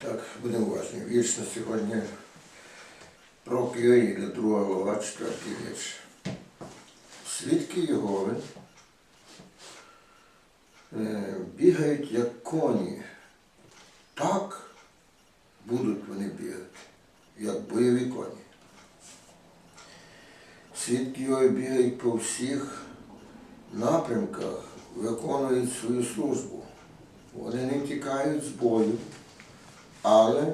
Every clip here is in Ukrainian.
Так, будемо уважні. Вірш сьогодні про Київля, друга глава, четвертий вірш. Свідки Єгови е, бігають як коні. Так будуть вони бігати, як бойові коні. Свідки Єгови бігають по всіх напрямках, виконують свою службу. Вони не тікають з бою, але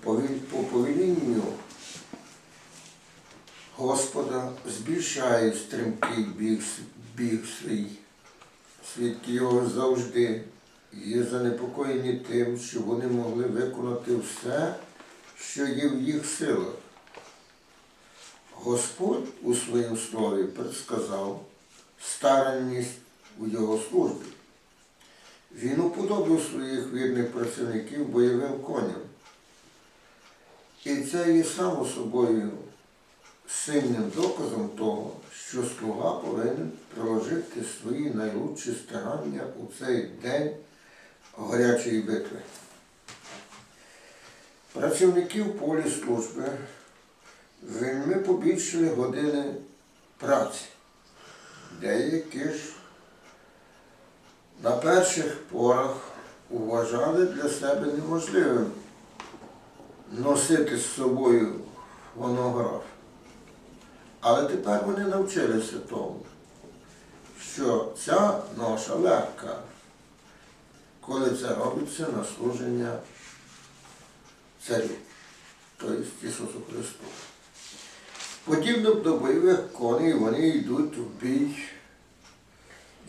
по повелінню Господа збільшають стрімкий біг, біг свій. Свідки його завжди є занепокоєні тим, що вони могли виконати все, що є в їх силах. Господь у своїм слові предсказав старанність у його службі. Він уподобив своїх вірних працівників бойовим коням. І це є само собою сильним доказом того, що слуга повинен приложити свої найлучші старання у цей день гарячої битви. Працівники в полі служби вельми побільшили години праці. Деякі ж на перших порах вважали для себе неможливим носити з собою фонограф. Але тепер вони навчилися тому, що ця ноша легка, коли це робиться на служення царю, тобто Ісусу Христу. Подібно до бойових коней вони йдуть в бій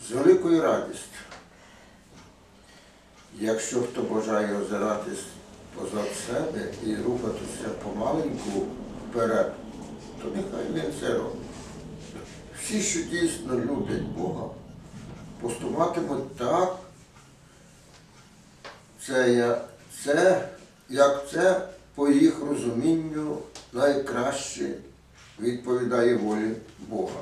з великою радістю. Якщо хто бажає озиратись позад себе і рухатися помаленьку вперед, то нехай він це робить. Всі, що дійсно люблять Бога, поступатимуть так, це, це, як це по їх розумінню найкраще відповідає волі Бога.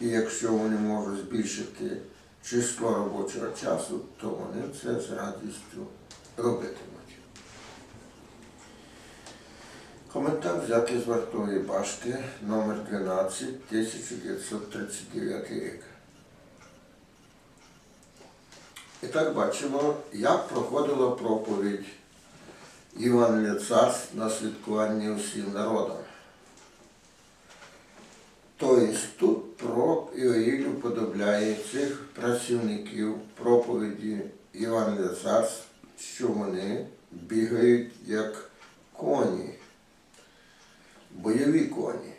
І якщо вони можуть збільшити число робочого часу, то вони це з радістю робитимуть. Коментар взятий з вартової башти номер 12 1939 рік. І так бачимо, як проходила проповідь Іван Царств на святкуванні усім народам. Тобто тут Іоїль уподобляє цих працівників проповіді Івангелія Царств, що вони бігають як коні, бойові коні.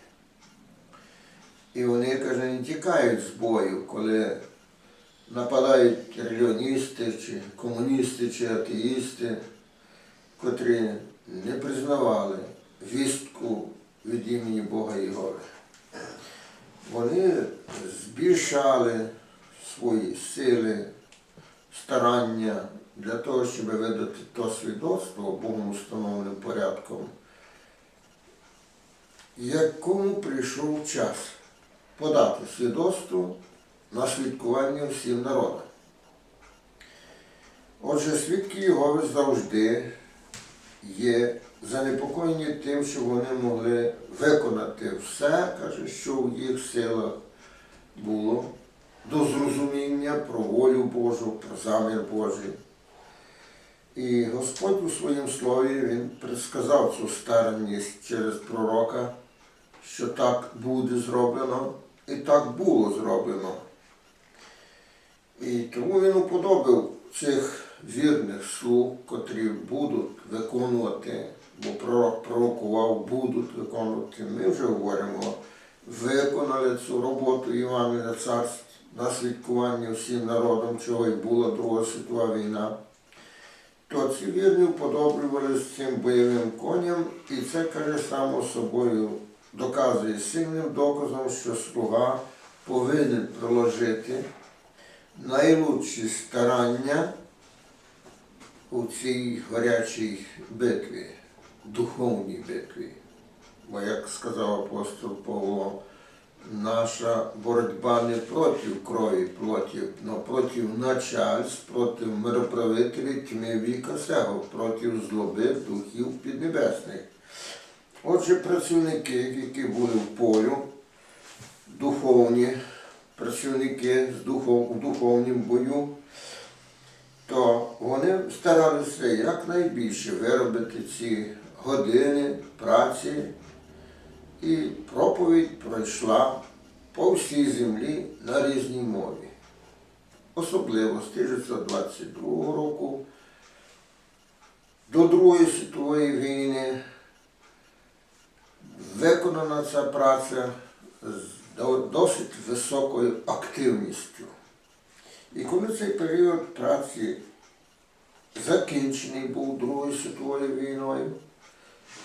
І вони, каже, не тікають з бою, коли нападають релігіоністи, чи комуністи, чи атеїсти, котрі не признавали вістку від імені Бога Єгови вони збільшали свої сили, старання для того, щоб видати то свідоцтво Богом установленим порядком, якому прийшов час подати свідоцтво на свідкування всім народам. Отже, свідки Єгови завжди є занепокоєні тим, що вони могли виконати все, каже, що в їх силах було до зрозуміння про волю Божу, про замір Божий. І Господь у своїм слові Він предсказав цю старанність через пророка, що так буде зроблено, і так було зроблено. І тому він уподобав цих вірних слуг, котрі будуть виконувати, бо пророк пророкував, будуть виконувати. Ми вже говоримо, виконали цю роботу Івана Царств на святкування всім народам, чого і була Друга світова війна. То ці вірні вподоблювали з цим бойовим коням, і це каже само собою, доказує сильним доказом, що слуга повинен приложити найлучші старання у цій гарячій битві, духовній битві. Бо, як сказав апостол Павло, наша боротьба не проти крові плоті, но проти начальств, проти мироправителів тьми віка сего, проти злоби духів піднебесних. Отже, працівники, які були в полю, духовні працівники з духов, у духовнім бою, то вони старалися якнайбільше виробити ці години праці, і проповідь пройшла по всій землі на різній мові. Особливо з 1922 року до Другої світової війни виконана ця праця з досить високою активністю. І коли цей період праці закінчений був Другою світовою війною,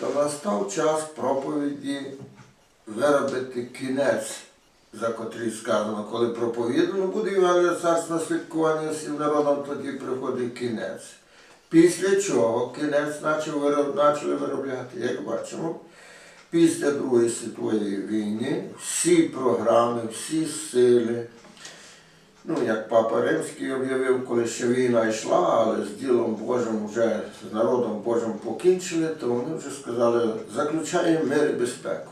то настав час проповіді виробити кінець, за котрий сказано, коли проповідано буде Івангелія царства святкування всім народом, тоді приходить кінець. Після чого кінець почали виробляти, як бачимо, після Другої світової війни всі програми, всі сили. Ну, як Папа Римський об'явив, коли ще війна йшла, але з ділом Божим вже з народом Божим покінчили, то вони вже сказали, заключаємо мир і безпеку.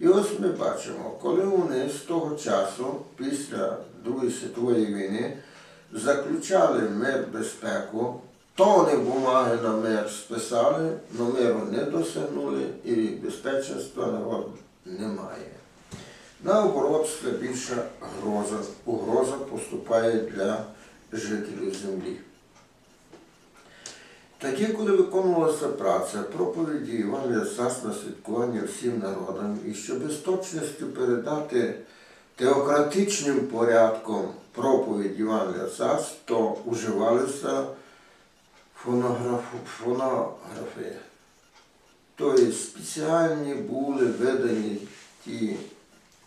І ось ми бачимо, коли вони з того часу, після Другої світової війни, заключали мир безпеку, тони бумаги на мир списали, але миру не досягнули і безпеченства народ немає. Наоборот, все більша гроза, угроза поступає для жителів землі. Тоді, коли виконувалася праця, проповіді Івангелія Царства святкування всім народам, і щоб з точністю передати теократичним порядком проповідь Євангелія Царств, то уживалися фонографу, фонографи. Тобто спеціальні були видані ті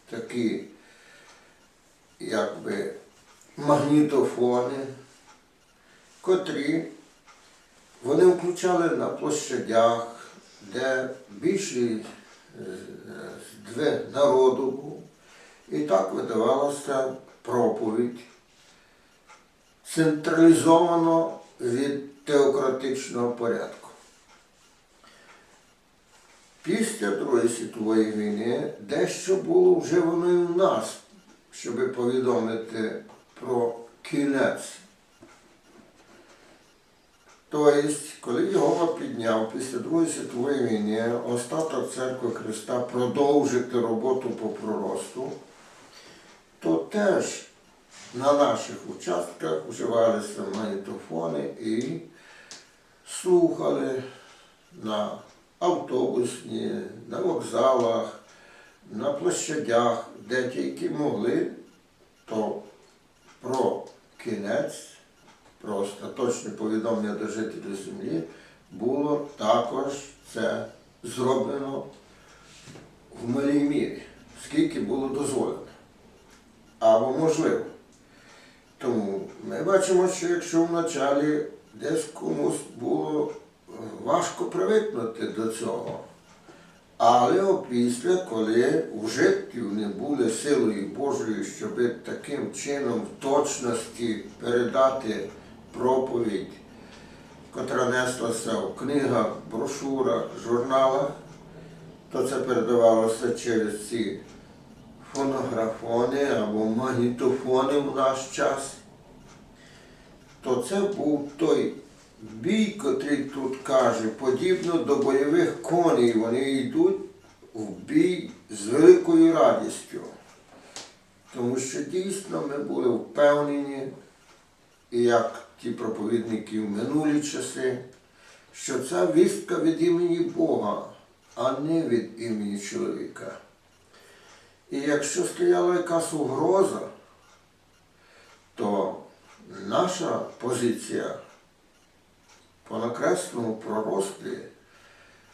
такі якби магнітофони, котрі вони включали на площадях, де більший е, народу був. І так видавалася проповідь централізовано від теократичного порядку. Після Другої світової війни дещо було вже воно і в нас, щоб повідомити про кінець. Тобто, коли Єгова підняв після Другої світової війни остаток церкви Христа продовжити роботу по проросту, то теж на наших участках вживалися магнітофони і слухали на автобусні, на вокзалах, на площадях, де тільки могли, то про кінець, про остаточне повідомлення до жителів землі було також це зроблено в малій мірі, скільки було дозволено або можливо. Тому ми бачимо, що якщо вначалі десь комусь було важко привикнути до цього, але опісля, коли в житті не були силою Божою, щоб таким чином в точності передати проповідь, котра неслася в книгах, брошурах, журналах, то це передавалося через ці фонографони або магнітофони в наш час, то це був той бій, котрий тут каже, подібно до бойових коней, вони йдуть в бій з великою радістю. Тому що дійсно ми були впевнені, як ті проповідники в минулі часи, що ця вістка від імені Бога, а не від імені чоловіка. І якщо стояла якась угроза, то наша позиція по накресному пророслі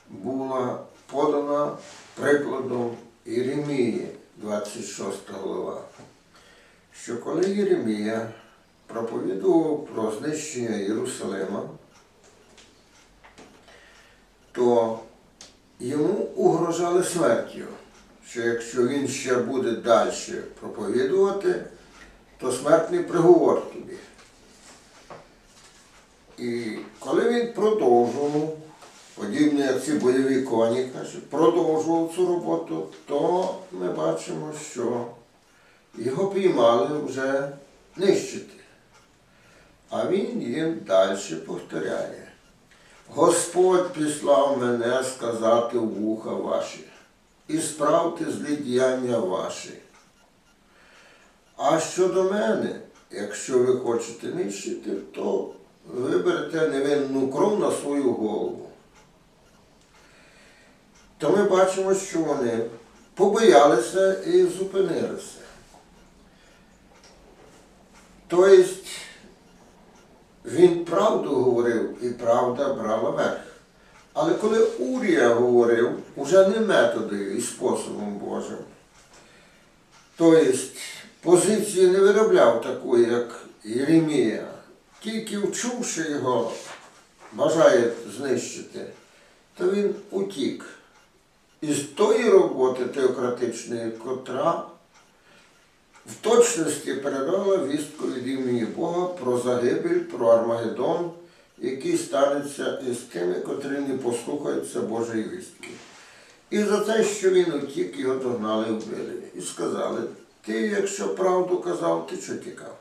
була подана прикладом Єремії, 26 глава, що коли Єремія проповідував про знищення Єрусалима, то йому угрожали смертю, що якщо він ще буде далі проповідувати, то смертний приговор тобі. І коли він продовжував, подібно як ці бойові коні, продовжував цю роботу, то ми бачимо, що його піймали вже нищити. А він їм далі повторяє. Господь післав мене сказати вуха ваші і справте злі діяння ваші. А щодо мене, якщо ви хочете нищити, то виберете невинну кров на свою голову. То ми бачимо, що вони побоялися і зупинилися. Тобто він правду говорив і правда брала верх. Але коли Урія говорив, уже не методою і способом Божим, тобто позиції не виробляв такої, як Єремія, тільки вчувши його, бажає знищити, то він утік із тої роботи теократичної, котра в точності передала вістку від імені Бога про загибель, про Армагеддон, який станеться із тими, котрі не послухаються Божої вістки. І за те, що він утік, його догнали вбили. І сказали, ти, якщо правду казав, ти що тікав?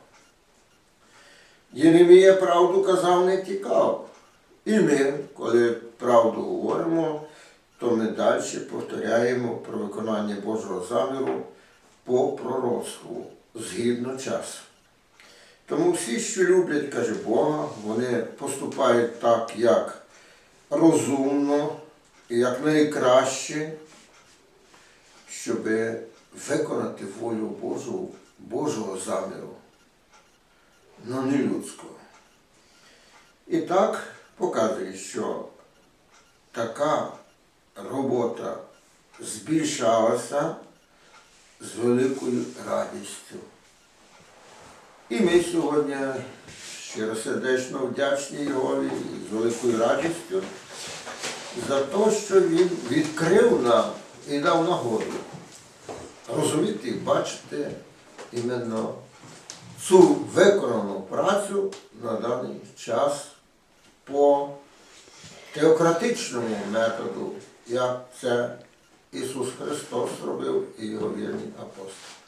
Єремія правду казав, не тікав. І ми, коли правду говоримо, то ми далі повторяємо про виконання Божого заміру по пророцтву згідно часу. Тому всі, що люблять, каже Бога, вони поступають так, як розумно як найкраще, щоб виконати волю Божу, Божого заміру, але не людського. І так показує, що така робота збільшалася з великою радістю. І ми сьогодні щиросердечно вдячні Його з великою радістю за те, що Він відкрив нам і дав нагоду розуміти і бачити іменно цю виконану працю на даний час по теократичному методу, як це Ісус Христос робив і його вірні апостоли.